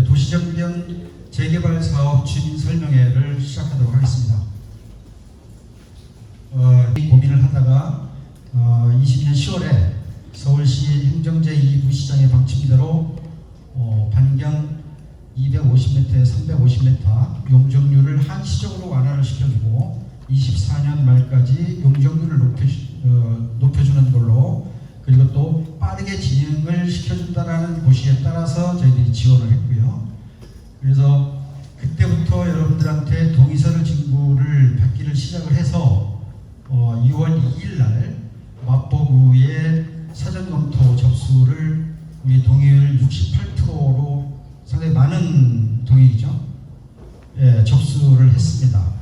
도시정변 재개발 사업 주민 설명회를 시작하도록 하겠습니다. 어, 이 고민을 하다가 어, 20년 10월에 서울시 행정제 2부 시장의 방침대로 어, 반경 250m에 350m 용적률을 한시적으로 완화를 시켜주고 24년 말까지 용적률을 높여, 어, 높여주는 걸로 그리고 또 빠르게 진행을 시켜준다라는 고시에 따라서 저희들이 지원을 했고요. 그래서 그때부터 여러분들한테 동의서를 진구를 받기를 시작을 해서 어, 6월 2일 날 마포구의 사전 검토 접수를 우리 동의율 68%로 상당히 많은 동의죠. 예, 접수를 했습니다.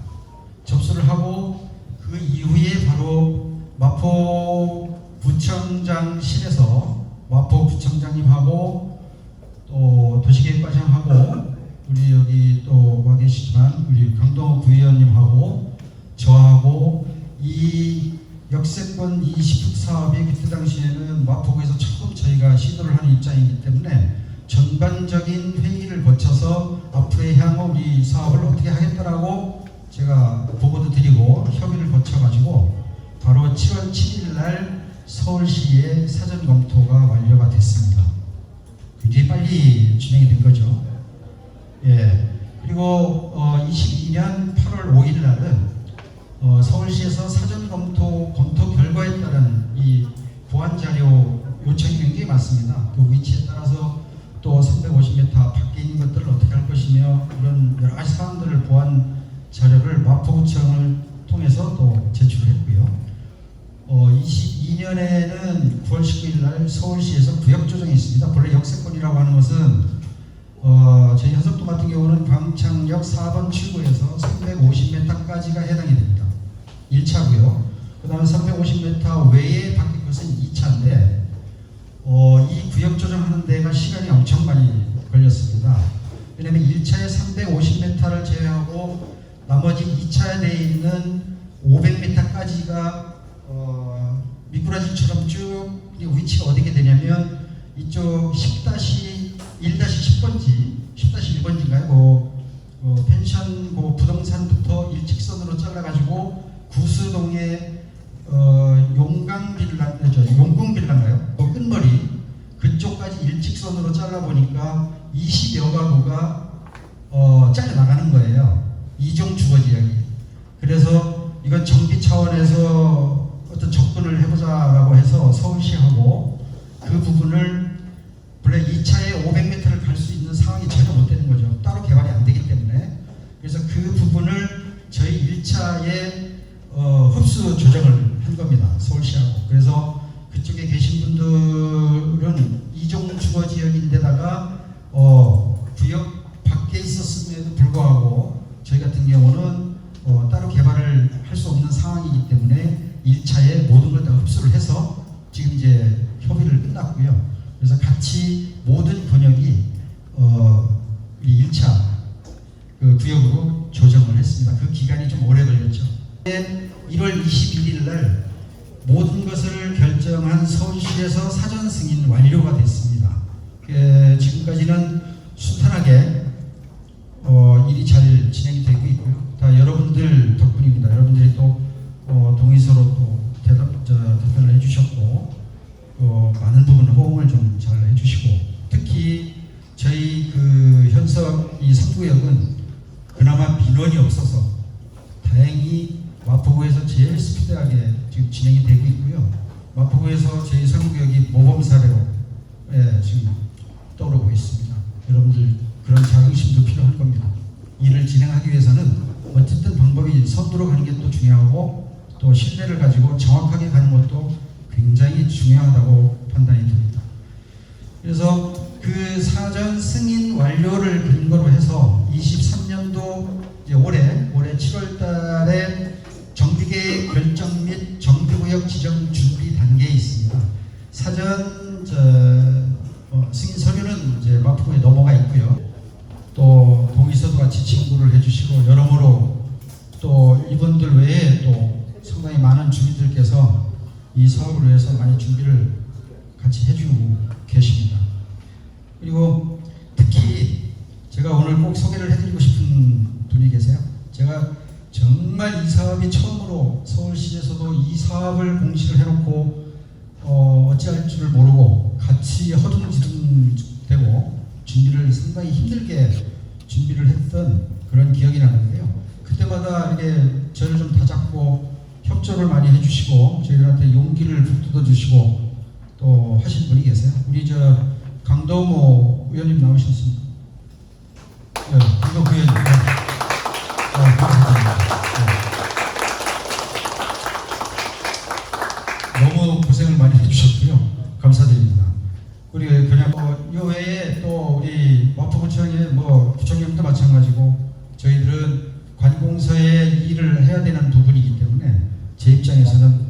접수를 하고 그 이후에 바로 마포 구청장실에서 마포 구청장님하고 또 도시계획과장하고 우리 여기 또 와 계시지만 우리 강동호 부의원님하고 저하고 이 역세권 이 시축 사업이 그때 당시에는 마포구에서 처음 저희가 시도를 하는 입장이기 때문에 전반적인 회의를 거쳐서 앞으로의 향후 우리 사업을 어떻게 하겠다라고 제가 보고도 드리고 협의를 거쳐가지고 바로 7월 7일 날 서울시의 사전 검토가 완료가 됐습니다. 굉장히 빨리 진행이 된 거죠. 예. 그리고 어, 22년 8월 5일 날은 어, 서울시에서 사전 검토 검토 결과에 따른 이 보완 자료 요청이 굉장히 많습니다. 그 위치에 따라서 또 350m 밖에 있는 것들을 어떻게 할 것이며 이런 여러 가지 사항들을 보완 자료를 마포구청을 통해서 또 제출했고요. 어, 22년에는 9월 19일 날 서울시에서 구역 조정이 있습니다. 본래 역세권이라고 하는 것은 어, 저희 현석도 같은 경우는 광창역 4번 출구에서 350m까지가 해당이 됩니다. 1차고요. 그 다음에 350m 외에 바뀐 것은 2차인데 어, 이 구역 조정하는 데가 시간이 엄청 많이 걸렸습니다. 왜냐하면 1차에 350m를 제외하고 나머지 2차에 되어 있는 500m까지가 어, 미꾸라지처럼 쭉 위치가 어디게 되냐면 이쪽 10-1-10번지 10-1번지인가요? 뭐, 어, 펜션 그 부동산부터 일직선으로 잘라가지고 구수동의 어, 용강 빌라, 저 용궁 빌라인가요? 그 끝머리 그쪽까지 일직선으로 잘라 보니까 20여 가구가 어, 잘려 나가는 거예요. 이종 주거 지역이. 그래서 이건 정비 차원에서 어떤 접근을 해보자라고 해서 서울시하고 그 부분을 원래 2차에 500m를 갈 수 있는 상황이 전혀 못 되는 거죠. 따로 개발이 안 되기 때문에. 그래서 그 부분을 저희 1차에 어, 흡수 조정을 한 겁니다. 서울시하고. 그래서 그쪽에 계신 분들은 이종 주거 지역인데다가 어, 구역 밖에 있었음에도 불구하고 저희 같은 경우는 어, 따로 개발을 할 수 없는 상황이기 때문에 1차에 모든 걸 다 흡수를 해서 지금 이제 협의를 끝났고요. 그래서 같이 모든 번역이 어, 이 1차 그 구역으로 조정을 했습니다. 그 기간이 좀 오래 걸렸죠. 1월 21일 날 모든 것을 결정한 서울시에서 사전 승인 완료가 됐습니다. 에, 지금까지는 순탄하게 어, 일이 잘 있고요. 다 여러분들 덕분입니다. 여러분들이 또 어, 동의서로 또 대답, 저, 답변을 해주셨고 어, 많은 부분 호응을 좀 잘 해주시고 특히 저희 그 현석 이 3구역은 그나마 민원이 없어서 다행히 마포구에서 제일 스피드하게 지금 진행이 되고 있고요. 마포구에서 저희 3구역이 모범 사례로 예, 지금 떠오르고 있습니다. 여러분들 그런 자긍심도 필요할 겁니다. 일을 진행하기 위해서는 어쨌든 방법이 선두로 가는 게 또 중요하고 또 신뢰를 가지고 정확하게 가는 것도 굉장히 중요하다고 판단이 듭니다. 그래서 그 사전 승인 완료를 근거로 해서 친구를 해주시고 여러모로 또 이분들 외에 또 상당히 많은 주민들께서 이 사업을 위해서 많이 준비를 같이 해주고 계십니다. 그리고 특히 꼭 소개를 해드리고 싶은 분이 계세요. 제가 정말 이 사업이 처음으로 서울시에서도 이 사업을 공시를 해놓고 어, 어찌할 줄을 모르고 같이 허둥지둥 되고 준비를 상당히 힘들게 준비를 했던 그런 기억이 나는데요. 그때마다 이렇게 저를 좀 다잡고 협조를 많이 해주시고 저희들한테 용기를 북돋워 주시고 또 하신 분이 계세요. 우리 저 강도모 의원님 나오셨습니다. 네, 강도모 의원님. 네. 어, 감사드립니다. 네. 너무 고생을 많이 해주셨고요. 감사드립니다. 그리고 그냥 뭐, 요 외에 또 뭐 구청장도 마찬가지고 저희들은 관공서의 일을 해야 되는 부분이기 때문에 제 입장에서는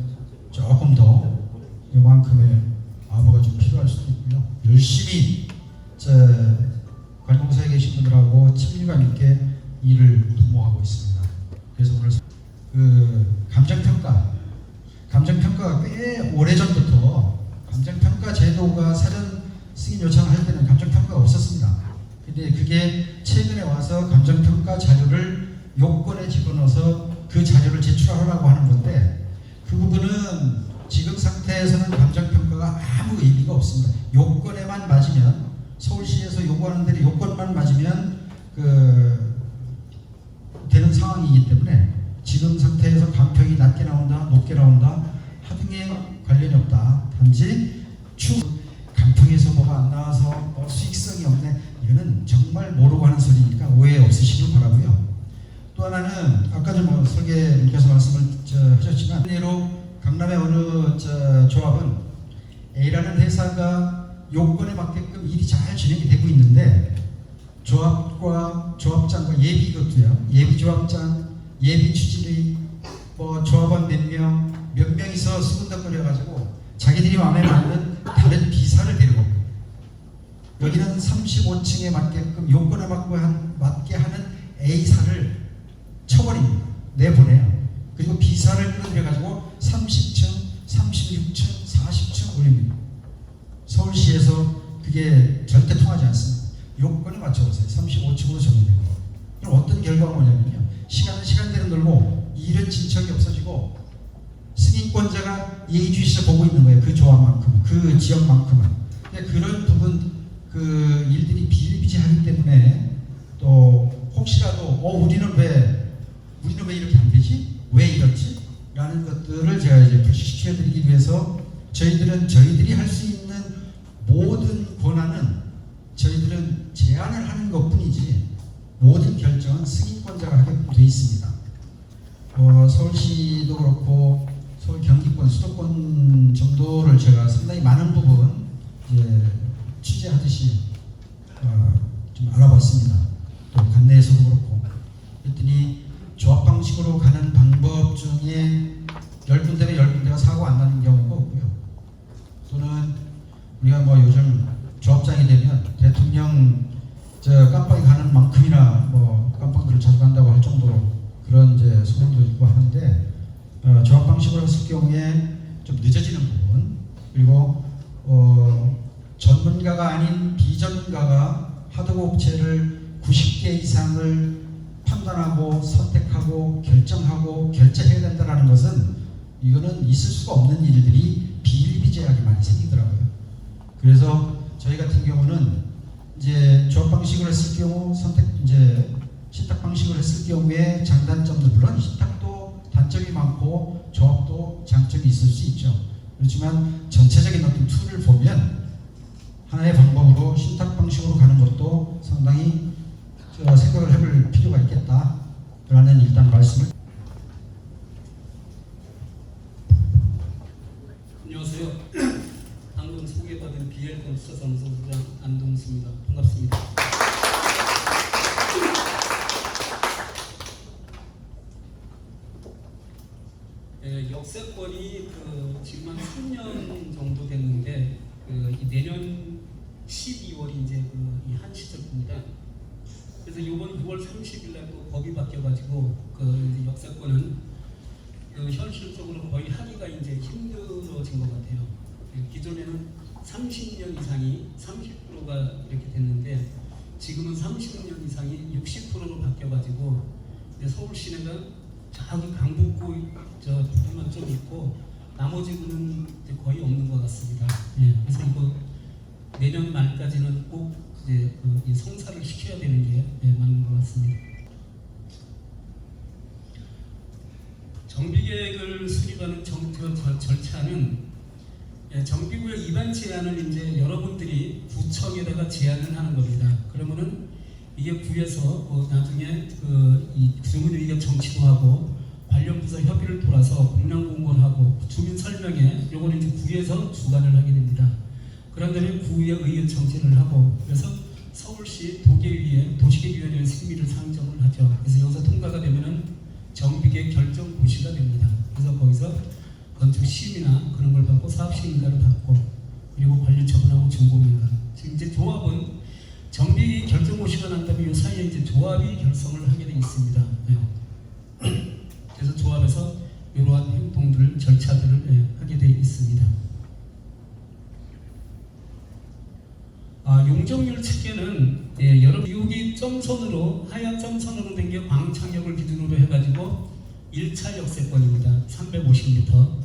조금 더 요만큼의 아부가 좀 필요할 수도 있고요. 열심히 저 관공서에 계신 분들하고 친밀감 있게 일을 도모하고 있습니다. 그래서 오늘 그 감정평가 감정평가가 꽤 오래전부터 감정평가 제도가 사전 승인 요청할 때는 감정평가가 없었습니다. 근데 그게 최근에 와서 감정평가 자료를 요건에 집어넣어서 그 자료를 제출하라고 하는 건데 그 부분은 지금 상태에서는 감정평가가 아무 의미가 없습니다. 요건에만 맞으면 서울시에서 요구하는 대로 요건만 맞으면 그 되는 상황이기 때문에 지금 상태에서 간평이 낮게 나온다, 높게 나온다 하등에 관련이 없다. 단지 추 간평에서 뭐가 안 나와서 뭐 수익성이 없네. 이거는 정말 모르고 하는 소리니까 오해 없으시길 바라고요. 또 하나는 아까 좀뭐 설계님께서 말씀을 저 하셨지만 예로 강남의 어느 저 조합은 A라는 회사가 요건에 맞게끔 일이 잘 진행이 되고 있는데 조합과 조합장과 예비 것도요. 예비 조합장, 예비 추진의 뭐 조합원 몇 명, 몇 명이서 수군덕거려 가지고 자기들이 마음에 맞는 다른 비사를 데리고. 여기는 35층에 맞게끔 요건에 맞고 한, 맞게 하는 A사를 쳐버립니다. 내보내요. 그리고 B사를 끌어들여 가지고 30층, 36층, 40층 올립니다. 서울시에서 그게 절대 통하지 않습니다. 요건에 맞춰보세요. 35층으로 정리됩니다. 그럼 어떤 결과가 뭐냐면요. 시간은 시간대로 늘고 일은 진척이 없어지고 승인권자가 예의주시를 보고 있는 거예요. 그 조합만큼, 그 지역만큼은. 근데 그런 부분, 그 일들이 비일비재하기 때문에 또 혹시라도 어 우리는 왜 우리는 왜 이렇게 안 되지? 왜 이렇지? 라는 것들을 제가 이제 불식시켜 드리기 위해서 저희들은 저희들이 할 수 있는 모든 권한은 저희들은 제안을 하는 것 뿐이지 모든 결정은 승인권자가 하게끔 돼 있습니다. 어, 서울시도 그렇고 서울 경기권 수도권 정도를 제가 상당히 많은 부분 이제 취재하듯이 어, 좀 알아봤습니다. 또 관내에서도 그렇고 그랬더니 조합 방식으로 가는 방법 중에 열 군데면 열 군데가 사고 안 나는 경우가 없고요. 또는 우리가 뭐 요즘 조합장이 되면 대통령 저 깜빵이 가는 만큼이나 뭐 깜빵들을 자주 간다고 할 정도로 그런 이제 소문도 있고 하는데 어, 조합 방식으로 했을 경우에 좀 늦어지는 부분 그리고 어, 전문가가 아닌 비전문가가 하드웨어 업체를 90개 이상을 판단하고 선택하고 결정하고 결제해야 된다는 것은 이거는 있을 수가 없는 일들이 비일비재하게 많이 생기더라고요. 그래서 저희 같은 경우는 이제 조합 방식으로 했을 경우 선택 이제 신탁 방식으로 했을 경우에 장단점도 물론 신탁도 단점이 많고 조합도 장점이 있을 수 있죠. 그렇지만 전체적인 어떤 툴을 보면 하나의 방법으로 신탁 방식으로 가는 것도 상당히 저 생각을 해볼 필요가 있겠다라는 일단 말씀을 안녕하세요. 방금 소개받은 비엘콘 수사사무소 부장 안동수입니다. 반갑습니다. 30년 정도 됐는데 그 내년 12월이 이제 그 한시 절입니다. 그래서 이번 9월 30일 날또 법이 바뀌어가지고 그 역사권은 그 현실적으로 거의 하기가 이제 힘들어진 것 같아요. 예, 기존에는 30년 이상이 30%가 이렇게 됐는데 지금은 30년 이상이 60%로 바뀌어가지고 서울 시내가 저기 강북구 저 부분만 좀 있고 나머지는 이제 거의 없는 것 같습니다. 예, 그래서 이거 내년 말까지는 꼭 이제 그이 성사를 시켜야 되는 게 예, 맞는 것 같습니다. 정비 계획을 수립하는 정, 그 절- 절차는 예, 정비구역 입안 제한을 이제 여러분들이 구청에다가 제안을 하는 겁니다. 그러면은 이게 구에서 뭐 나중에 그이 주민의견 정치도 하고 관련 부서 협의를 돌아서 공량 공고하고 주민 설명에 요거는 이제 구에서 주관을 하게 됩니다. 그런 다음에 구의 의견 정치를 하고 그래서 서울시 도계위에 도시계획위원회 승인을 상정을 하죠. 그래서 여기서 통과가 되면은 정비계 결정 고시가 됩니다. 그래서 거기서 건축 심의나 그런 걸 받고 사업 시행인가를 받고 그리고 관리 처분하고 준공인가. 지금 이제 조합은 정비 결정 고시가 난 다음에 이 사이에 이제 조합이 결성을 하게 돼 있습니다. 네. 그래서 조합에서 이러한 행동들 절차들을 예, 하게 돼 있습니다. 아, 용적률 체계는 예, 여러분 여기 점선으로 하얀 점선으로 된 게 광창역을 기준으로 해가지고 1차 역세권입니다. 350m.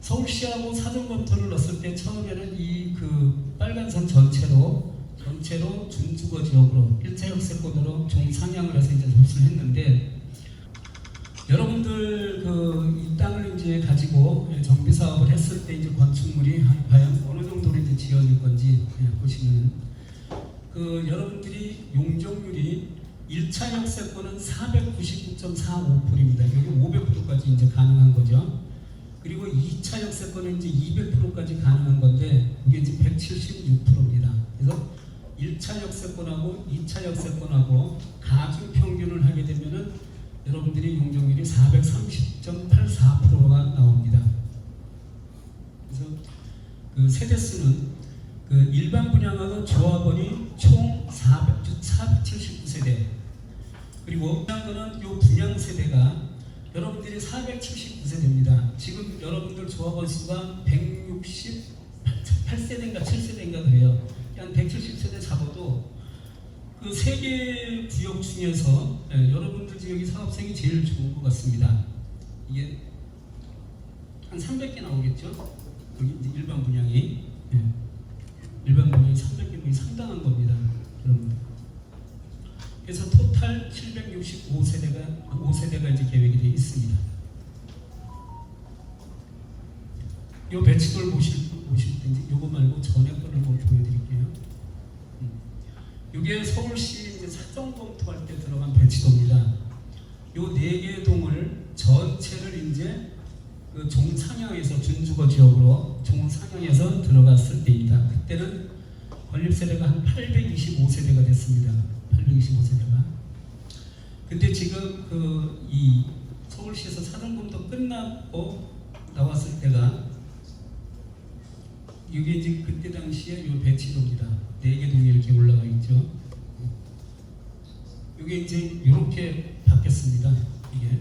서울시하고 사전 검토를 넣었을 때 처음에는 이 그 빨간 선 전체로 전체로 준주거 지역으로 1차 역세권으로 종상향을 해서 이제 접수를 했는데 여러분들 그 이 땅을 이제 가지고 예, 정비 사업을 했을 때 이제 건축물이 한- 과연 어느 정도로 이제 지어질 건지 예, 보시면 그 여러분들이 용적률이 1차 역세권은 499.45%입니다. 여기 500%까지 이제 가능한 거죠. 그리고 2차 역세권은 이제 200%까지 가능한 건데 이게 이제 176%입니다. 그래서 1차 역세권하고 2차 역세권하고 가중 평균을 하게 되면은 여러분들이 용적률이 430.84%가 나옵니다. 그래서 그 세대수는 그 일반 분양하고 조합원이 총 400, 479세대 그리고 분양은 요 분양 세대가 여러분들이 479세대입니다. 지금 여러분들 조합원 수가 168세대인가 7세대인가 그래요. 한 170세대 잡아도 그 세 개 구역 중에서 예, 여러분들 지역이 사업생이 제일 좋은 것 같습니다. 이게 한 300개 나오겠죠? 여기 이제 일반 분양이 예. 일반 분양이 300개면 상당한 겁니다, 여러분. 그래서 토탈 765세대가 5세대가 이제 계획이 되어 있습니다. 요 배치도를 보실 보실 때 이제 요거 말고 전에 거를 뭐 보여드릴게요. 음. 이게 서울시 이제 사정 검토 할 때 들어간 배치도입니다. 요 네 개 동을 전체를 이제 그 종상향에서 준주거 지역으로 종상향에서 들어갔을 때입니다. 그때는 건립 세대가 한 825세대가 됐습니다. 825세대가. 근데 지금 그 이 서울시에서 사정 검토 끝나고 나왔을 때가 이게 이제 그때 당시에 요 배치도입니다. 네개 동이 이렇게 올라가 있죠. 이게 이제 이렇게 바뀌었습니다. 이게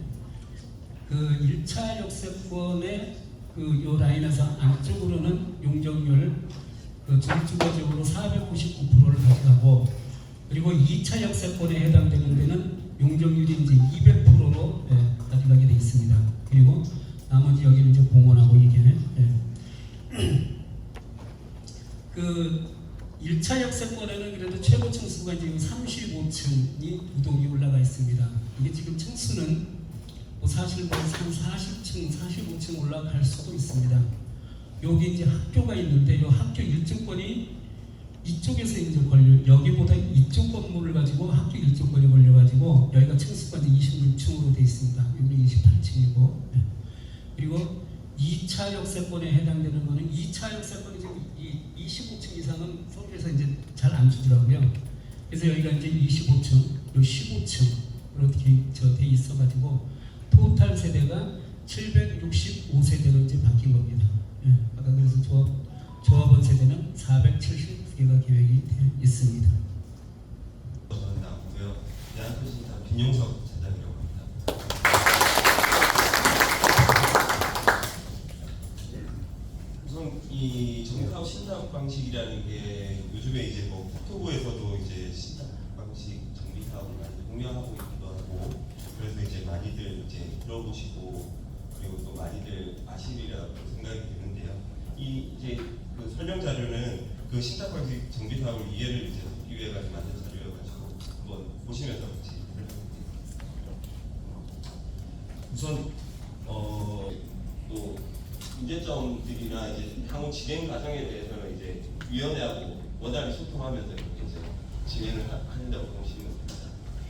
그 1차 역세권의 그요 라인에서 안쪽으로는 용적률 그 중주거적으로 499%를 가져가고 그리고 2차 역세권에 해당되는 데는 용적률이 이제 200%로 예, 가져가게 돼 있습니다. 그리고 나머지 여기는 이제 공원하고 이게 예. 그 1차 역세권에는 그래도 최고 층수가 이제 35층이 우동이 올라가 있습니다. 이게 지금 층수는 뭐 사실 뭐 40층, 45층 올라갈 수도 있습니다. 여기 이제 학교가 있는데 이 학교 일정권이 이쪽에서 이제 걸려 여기보다 이쪽 건물을 가지고 학교 일정권이 걸려가지고 여기가 이제 26층으로 돼 있습니다. 여기 28층이고 그리고 2차 역세권에 해당되는 거는 2차 역세권이 지금 이 25층 이상은 서울에서 이제 잘 안 주더라고요. 그래서 여기가 이제 25층, 요 15층으로 돼 있어가지고 토탈 세대가 765세대로 이제 바뀐 겁니다. 예, 아까 그래서 조합 조합원 세대는 470개가 계획이 돼 있습니다. 나고요. 대한표신사 김용석 차장이라고 합니다. 우선 이 정사업 신사업 방식이라는 게 요즘에 이제 뭐 국토부에서도 이제 신사, 방식 정비 사업을 많이 공유하고 있기도 하고 그래서 이제 많이들 이제 들어보시고 그리고 또 많이들 아시리라고 생각이 드는데요. 이 이제 그 설명 자료는 그 신탁 방식 정비 사업을 이해를 이제 돕기 위해 가지고 만든 자료여가지고 한번 보시면서 같이 우선 어또 문제점들이나 이제 향후 진행 과정에 대해서는 이제 위원회하고 원활히 소통하면서 이제 진행을 하- 한다고 보시면 됩니다.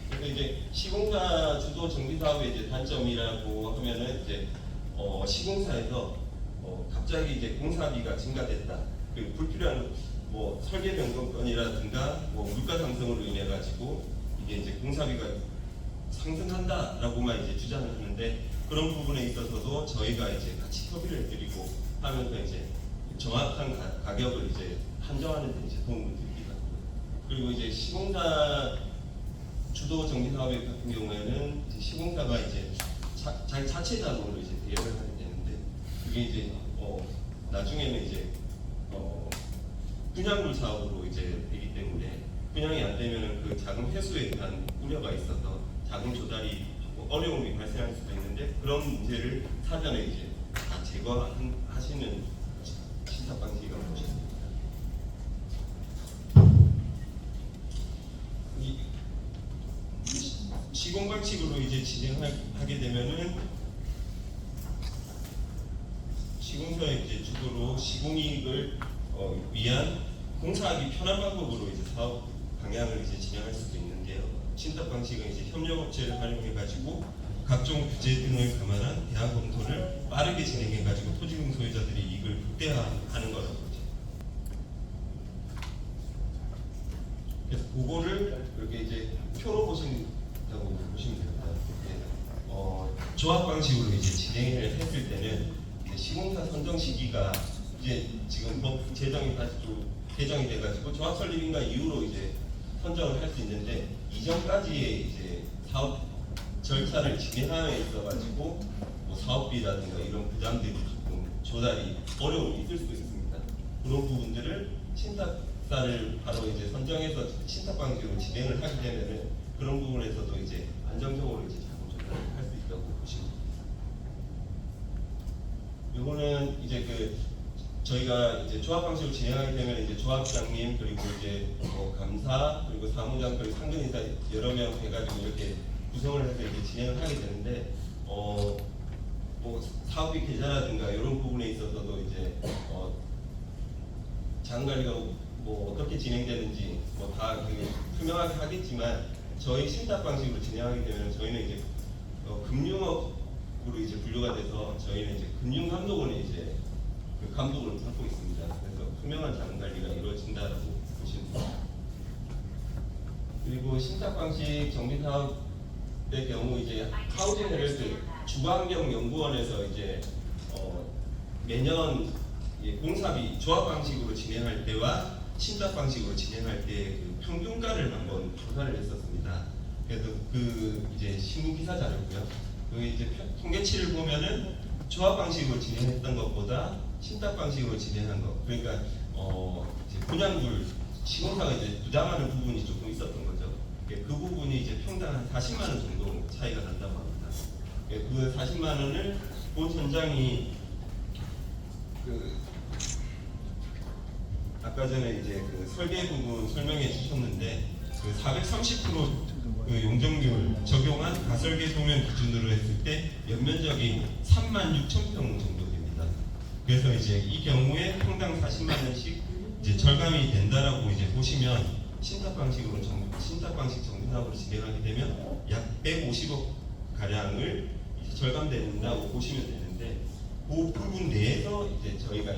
그래서 이제 시공사 주도 정비 사업의 이제 단점이라고 하면은 이제 어, 시공사에서 어, 갑자기 이제 공사비가 증가됐다. 그리고 불필요한 뭐 설계 변경권이라든가 뭐 물가 상승으로 인해 가지고 이게 이제 공사비가 상승한다라고만 이제 주장을 하는데 그런 부분에 있어서도 저희가 이제 같이 협의를 해드리고 하면서 이제 정확한 가, 가격을 이제 한정하는 데 이제 도움을 드리기도 하고 그리고 이제 시공사 주도 정비 사업 같은 경우에는 이제 시공사가 이제 자, 자기 자체 자금으로 이제 대여를 하게 되는데 그게 이제 어 나중에는 이제 어 분양물 사업으로 이제 되기 때문에 분양이 안 되면은 그 자금 회수에 대한 우려가 있어서 자금 조달이 뭐 어려움이 발생할 수도 있는데 그런 문제를 사전에 이제 다 제거하시는 이 시- 시공 방식으로 이제 진행하게 되면은 시공사의 이제 주도로 시공이익을 어, 위한 공사하기 편한 방법으로 이제 사업 방향을 이제 진행할 수도 있는데요. 신탁 방식은 이제 협력업체를 활용해 가지고 각종 규제 등을 감안한 대안 검토를 빠르게 진행해 가지고 토지공 소유자들이 이익을 극대화하는 거라고 보죠. 그래서 그거를 이렇게 이제 표로 보신다고 보시면 됩니다. 어, 조합 방식으로 이제 진행을 했을 때는 시공사 선정 시기가 이제 지금 법 제정이 다시 좀 개정이 돼가지고 조합 설립인가 이후로 이제 선정을 할 수 있는데 이전까지의 이제 사업 절차를 진행함에 있어가지고 뭐 사업비라든가 이런 부담들이 조금 조달이 어려움이 있을 수도 있습니다. 그런 부분들을 신탁사를 바로 이제 선정해서 신탁 방식으로 진행을 하게 되면은 그런 부분에서도 이제 안정적으로 이제 자금 조달을 할 수 있다고 보시면 됩니다. 요거는 이제 그 저희가 이제 조합 방식으로 진행하게 되면 이제 조합장님 그리고 이제 뭐 감사 그리고 사무장 그리고 상근이사 여러 명 해가지고 이렇게 구성을 해서 이제 진행을 하게 되는데 어 뭐 사업비 계좌라든가 이런 부분에 있어서도 이제 어 자금 관리가 뭐 어떻게 진행되는지 뭐 다 투명하게 하겠지만 저희 신탁 방식으로 진행하게 되면 저희는 이제 어, 금융업으로 이제 분류가 돼서 저희는 이제 금융감독원에 이제 그 감독을 맡고 있습니다. 그래서 투명한 자금 관리가 이루어진다라고 보시면 됩니다. 그리고 신탁 방식 정비 사업 의 경우 이제 하우징 헤럴드 주관경 연구원에서 이제 어, 매년 이 공사비 조합 방식으로 진행할 때와 신탁 방식으로 진행할 때 그 평균가를 한번 조사를 했었습니다. 그래서 그 이제 신문 기사 자료고요. 그 이제 표- 통계치를 보면은 조합 방식으로 진행했던 것보다 신탁 방식으로 진행한 것 그러니까 어 분양물 시공사가 이제 부담하는 부분이 조금. 예, 그 부분이 이제 평당 한 40만 원 정도 차이가 난다고 합니다. 예, 그 40만 원을 본 현장이 그 아까 전에 이제 그 설계 부분 설명해 주셨는데 그 430%그 용적률 적용한 가설계 도면 기준으로 했을 때 연면적이 3만 6천 평 정도 됩니다. 그래서 이제 이 경우에 평당 40만 원씩 이제 절감이 된다라고 이제 보시면 신탁 방식으로 정, 신탁 방식 정비 사업을 진행하게 되면 약 150억 가량을 절감된다고 보시면 되는데 그 부분 내에서 이제 저희가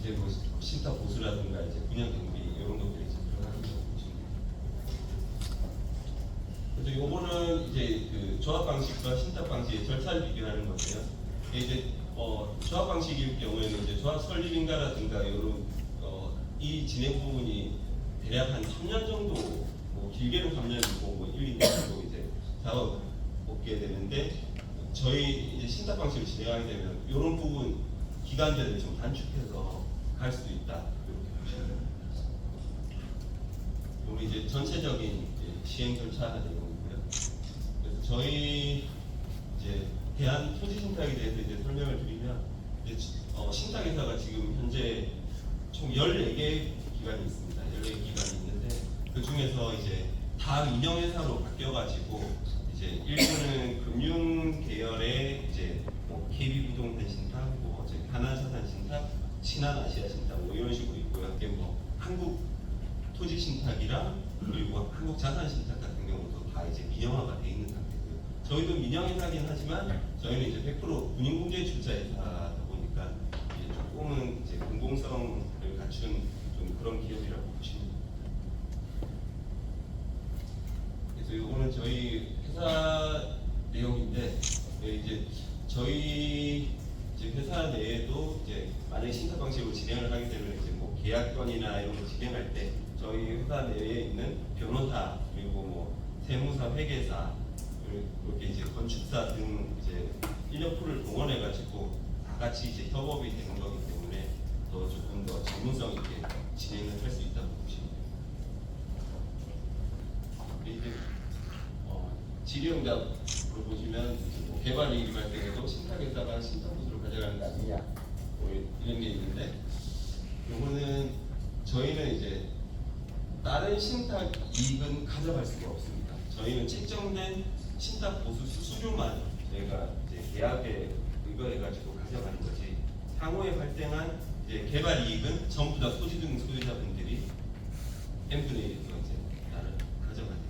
이제 뭐 신탁 보수라든가 이제 분양 경비 이런 것들이 이제 들어가는 거고. 그래서 요거는 이제 그 조합 방식과 신탁 방식의 절차를 비교하는 건데요. 이제 어, 조합 방식일 경우에는 이제 조합 설립인가라든가 이런 어, 이 진행 부분이 대략 한 3년 정도, 뭐 길게는 3년이고 뭐 1, 2년 정도 이제 작업 먹게 되는데 저희 이제 신탁 방식을 진행하게 되면 이런 부분 기간들을 좀 단축해서 갈 수도 있다 이렇게 보시면 됩니다. 우리 이제 전체적인 이제 시행 절차 내용이고요. 그래서 저희 이제 대한 토지 신탁에 대해서 이제 설명을 드리면 이제 지- 어, 신탁 회사가 지금 현재 총 14개 기관이 있습니다. 14개 기관이 있는데 그 중에서 이제 다 민영회사로 바뀌어가지고 이제 일부는 금융 계열의 이제 뭐 KB 부동산 신탁, 뭐 이제 하나자산 신탁, 신한 아시아 신탁 뭐 이런 식으로 있고요. 이게 뭐 한국 토지 신탁이랑 그리고 한국 자산 신탁 같은 경우도 다 이제 민영화가 돼 있는 상태고요. 저희도 민영회사긴 하지만 저희는 이제 100% 군인공제 출자회사다 보니까 이제 조금은 이제 공공성을 갖춘 좀 그런 기업이라고 보시면 됩니다. 그래서 요거는 저희 회사 내용인데 예, 이제 저희 이제 회사 내에도 이제 만약 신탁 방식으로 진행을 하게 되면 이제 뭐 계약건이나 이런 거 진행할 때 저희 회사 내에 있는 변호사 그리고 뭐 세무사, 회계사 이렇게 이제 건축사 등 이제 인력풀을 동원해 가지고 다 같이 이제 협업이 되는 거기 더 조금 더 전문성 있게 진행을 할 수 있다고 보시면 됩니다. 이제 어, 질의응답으로 보시면 뭐 개발 이익이 발생해도 신탁에다가 신탁부수를 가져가는 거 아니냐 뭐 이런 게 있는데 요거는 저희는 이제 다른 신탁 이익은 가져갈 수가 없습니다. 저희는 책정된 신탁 보수 수수료만 저희가 이제 계약에 의거해가지고 가져가는 거지 향후에 발생한 이제 개발 이익은 전부 다 소지 등 소유자분들이 엠플레이에서 이제 나를 가져가는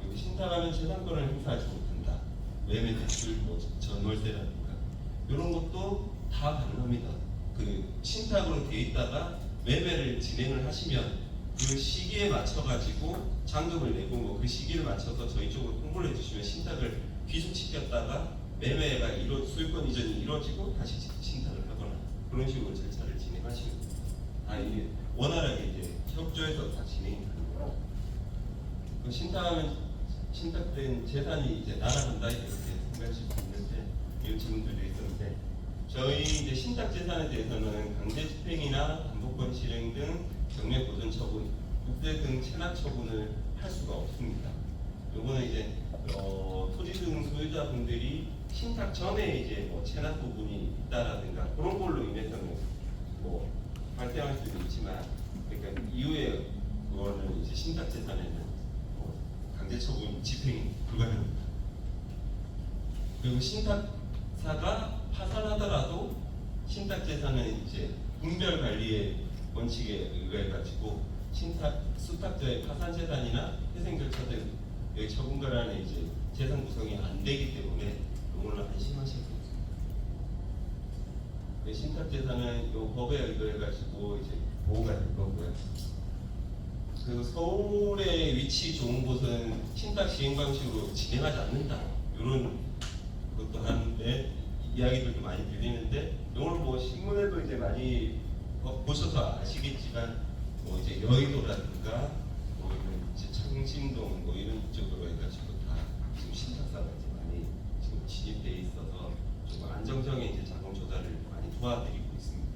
그리고 신탁하면 재산권을 행사하지 못한다. 매매 대출, 뭐 전월세라든가 이런 것도 다 가능합니다. 그 신탁으로 돼 있다가 매매를 진행을 하시면 그 시기에 맞춰 가지고 잔금을 내고 뭐 그 시기를 맞춰서 저희 쪽으로 통보를 해주시면 신탁을 귀속시켰다가 매매가 이루 소유권 이전이 이루어지고 다시 신탁을 하거나 그런 식으로 절차를 진행하시면. 아 이게 원활하게 이제 협조해서 다 진행하는 거라. 그 신탁하면 신탁된 재산이 이제 날아간다 이렇게 생각하실 수 있는데 이 질문들도 있었는데 저희 이제 신탁 재산에 대해서는 강제 집행이나 반복권 실행 등 경매 보존 처분, 국대 등 체납 처분을 할 수가 없습니다. 요거는 이제 어, 토지 등 소유자분들이 신탁 전에 이제 뭐 체납 부분이 있다라든가 그런 걸로 인해서는 뭐 발생할 수도 있지만 그러니까 이후에 그거는 이제 신탁 재산에는 뭐 강제 처분 집행이 불가능합니다. 그리고 신탁사가 파산하더라도 신탁 재산은 이제 분별 관리의 원칙에 의거해 가지고 신탁 수탁자의 파산 재산이나 회생 절차 등 여기 처분가란에 이제 재산 구성이 안 되기 때문에 수 없습니다. 그 신탁 재산은 요 법에 의거해 가지고 이제 보호가 될 거고요. 그리고 서울의 위치 좋은 곳은 신탁 시행 방식으로 진행하지 않는다. 이런 것도 하는데 이야기들도 많이 들리는데 이걸 뭐 신문에도 이제 많이 어, 보셔서 아시겠지만 뭐 이제 여의도라든가 뭐 이제 창신동 뭐 이런 쪽으로 해가지고 다 지금 신탁사가 지집돼 있어서 조금 안정적인 이제 자금 조달을 많이 도와드리고 있습니다.